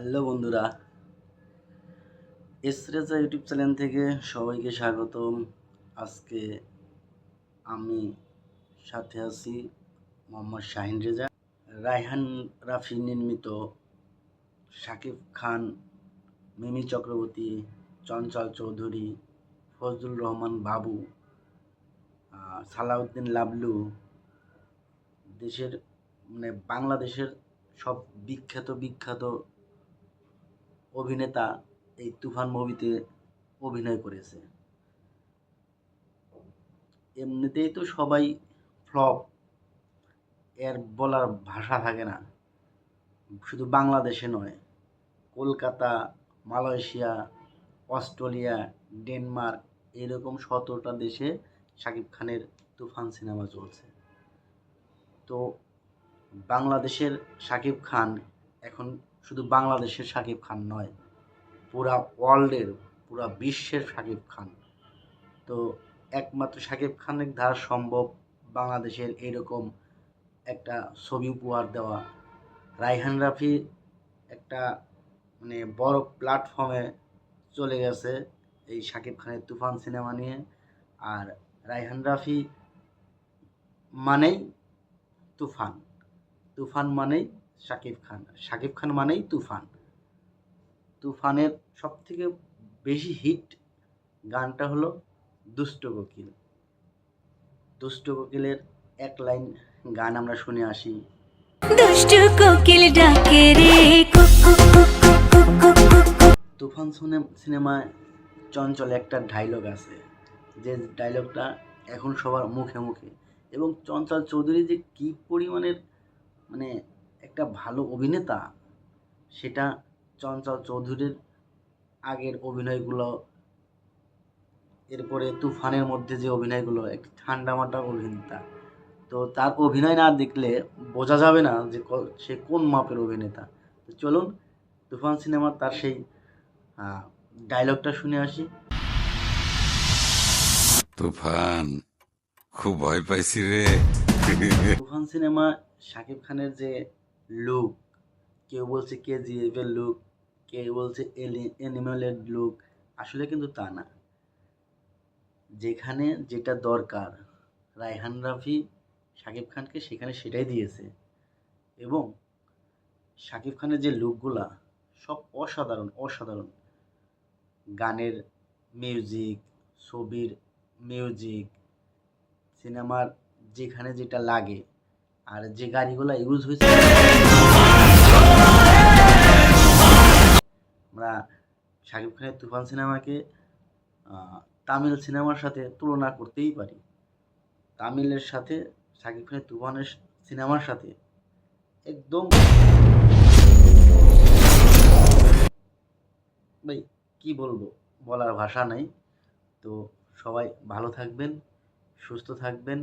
Hello বন্ধুরা এসরেজা YouTube channel থেকে সবাইকে স্বাগতম। আজকে আমি সাথে আছি মোহাম্মদ শাহিন রেজা, রায়হান রাফি নির্মিত, শাকিব খান, মিমি চক্রবর্তী, চঞ্চল চৌধুরী, ফজলুর রহমান বাবু সালাউদ্দিন লাবলু, দেশের মানে বাংলাদেশের সব বিখ্যাত বিখ্যাত অভিনেতা এই তুফান মুভিতে অভিনয় করেছে। এমনিতেই তো সবাই ফ্লপ, এর বলার ভাষা থাকে না। শুধু বাংলাদেশে নয়, কলকাতা, মালয়েশিয়া, অস্ট্রেলিয়া, ডেনমার্ক এরকম সতেরোটা দেশে শাকিব খানের তুফান সিনেমা চলছে। তো বাংলাদেশের শাকিব খান এখন শুধু বাংলাদেশের শাকিব খান নয়, পুরা ওয়ার্ল্ডের, পুরা বিশ্বের শাকিব খান। তো একমাত্র শাকিব খানের দ্বারা সম্ভব বাংলাদেশের এরকম একটা ছবি উপহার দেওয়া। রাইহান রাফি একটা মানে বড় প্ল্যাটফর্মে চলে গেছে এই শাকিব খানের তুফান সিনেমা নিয়ে। আর রাইহান রাফি মানেই তুফান। তুফান মানেই শাকিব খান। শাকিব খান মানেই তুফান। তুফানের সব থেকে বেশি হিট গানটা হলো দুষ্ট কোকিল। দুষ্ট কোকিলের এক লাইন গান আমরা শুনে আসি। দুষ্টু কোকিল ডাকে রে তুফান সিনে- সিনেমায় চঞ্চল একটা ডায়লগ আছে। যে ডায়লগটা এখন সবার মুখে মুখে। এবং চঞ্চল চৌধুরী যে কী পরিমাণের মানে একটা ভালো অভিনেতা সেটা চঞ্চল চৌধুরীর আগের অভিনয়গুলো এরপরে তুফানের মধ্যে যে অভিনয়গুলো এক ঠান্ডা মাটা অভিনেতা। তো তার অভিনয় না দেখলে বোঝা যাবে না যে সে কোন মাপের অভিনেতা। তো চলুন তুফান সিনেমার তার সেই ডায়লগটা শুনে আসি। তুফান খুব ভয় পাইছি রে। তুফান সিনেমা শাকিব খানের যে লুক কেউ বলছে কেজিএফ এর লুক কেউ বলছে এনিমেলের লুক আসলে কিন্তু তা না। যেখানে যেটা দরকার, রায়হান রাফি, শাকিব খানকে সেখানে সেটাই দিয়েছে। এবং শাকিব খানের যে লুকগুলা সব অসাধারণ অসাধারণ। গানের মিউজিক ছবির মিউজিক সিনেমার যেখানে যেটা লাগে আর যে গাড়িগুলো ইউজ হয়েছে আমরা শাকিব খানের তুফান সিনেমাকে তামিল সিনেমার সাথে তুলনা করতেই পারি। তামিলের সাথে, শাকিব খানের তুফানের সিনেমার সাথে একদম ভাই, কি বলব? বলার ভাষা নাই। তো সবাই ভালো থাকবেন, সুস্থ থাকবেন।